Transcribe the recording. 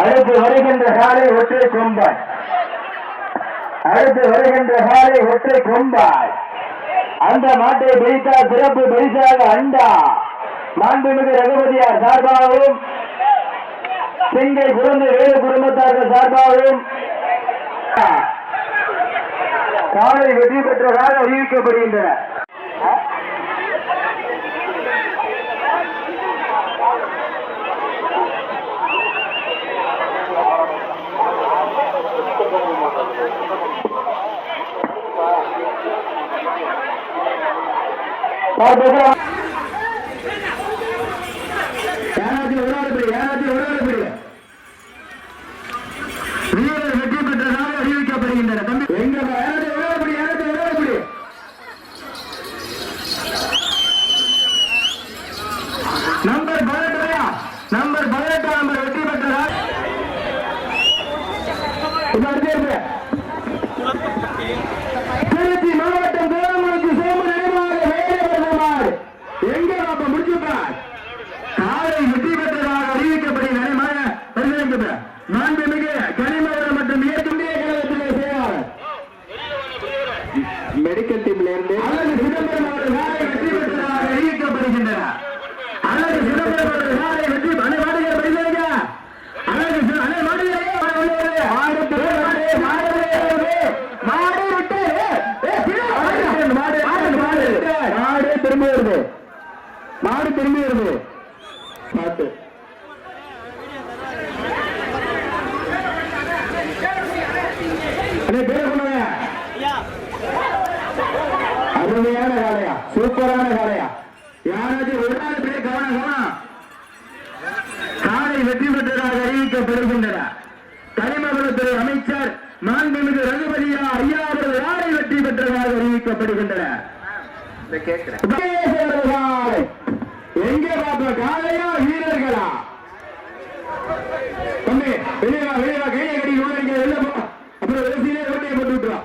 அடுத்து வருகின்ற காலை ஒற்றை கொம்பாய். அடுத்து வருகின்ற காலை ஒற்றை கொம்பாய். அந்த மாட்டை பிடித்தா சிறப்பு பரிசாக அண்டா. மாண்புமிகு ரகுபதியார் சார்பாகவும் சிங்கை குழந்தை வேறு குடும்பத்தார்கள் சார்பாகவும் காலை வெற்றி பெற்றதாக அறிவிக்கப்படுகின்றன பார்ப்போம். யாராச்சும் ஒரு ஆள் பிடி, யாராச்சும் ஒரு ஆள் பிடி. வீரர் வெற்றி பெற்றதாக அறிவிக்கப்படுகின்றன தம்பி எங்க யாராச்சும் ஒரு ஆள் நம்பர் பதினெட்டு நம்பர் பதினெட்டு நம்பர் வெற்றி பெற்றதா மெடிக்கல் டீம்ல இருந்து அல்லது சிதம்பரம் அவர்கள் காலை வெற்றி பெற்றதாக அறிவிக்கப்படுகின்றன. அல்லது சிதம்பரம் அவர்கள் காலை வெற்றி அனை மாடுகிற பரிசீலிக்க அல்லது அனை மாடுகிற மாடு மாடு மாடு மாடு விட்டு மாடு. மாடு மாடு திரும்பி வருது. மாடு திரும்பி வருது. பேரை சொல்லுங்க அருமையான சூப்பரான காளையா யாராச்சும் ஒரு நாள் பேர் கவனம்? காலை வெற்றி பெற்றதாக அறிவிக்கப்படுகின்றன கனிமவளத்துறை அமைச்சர் மாண்புமிகு ரகுபதியா ஐயா அவர்கள் யாரை வெற்றி பெற்றதாக அறிவிக்கப்படுகின்றன? எங்கே பார்ப்போம்? காலையா வீரர்களா? வெளியா வெளியா கையை கட்டி உள்ள அப்புறம் வெறுசிலே ஓட்டையை போட்டு விட்டுரும்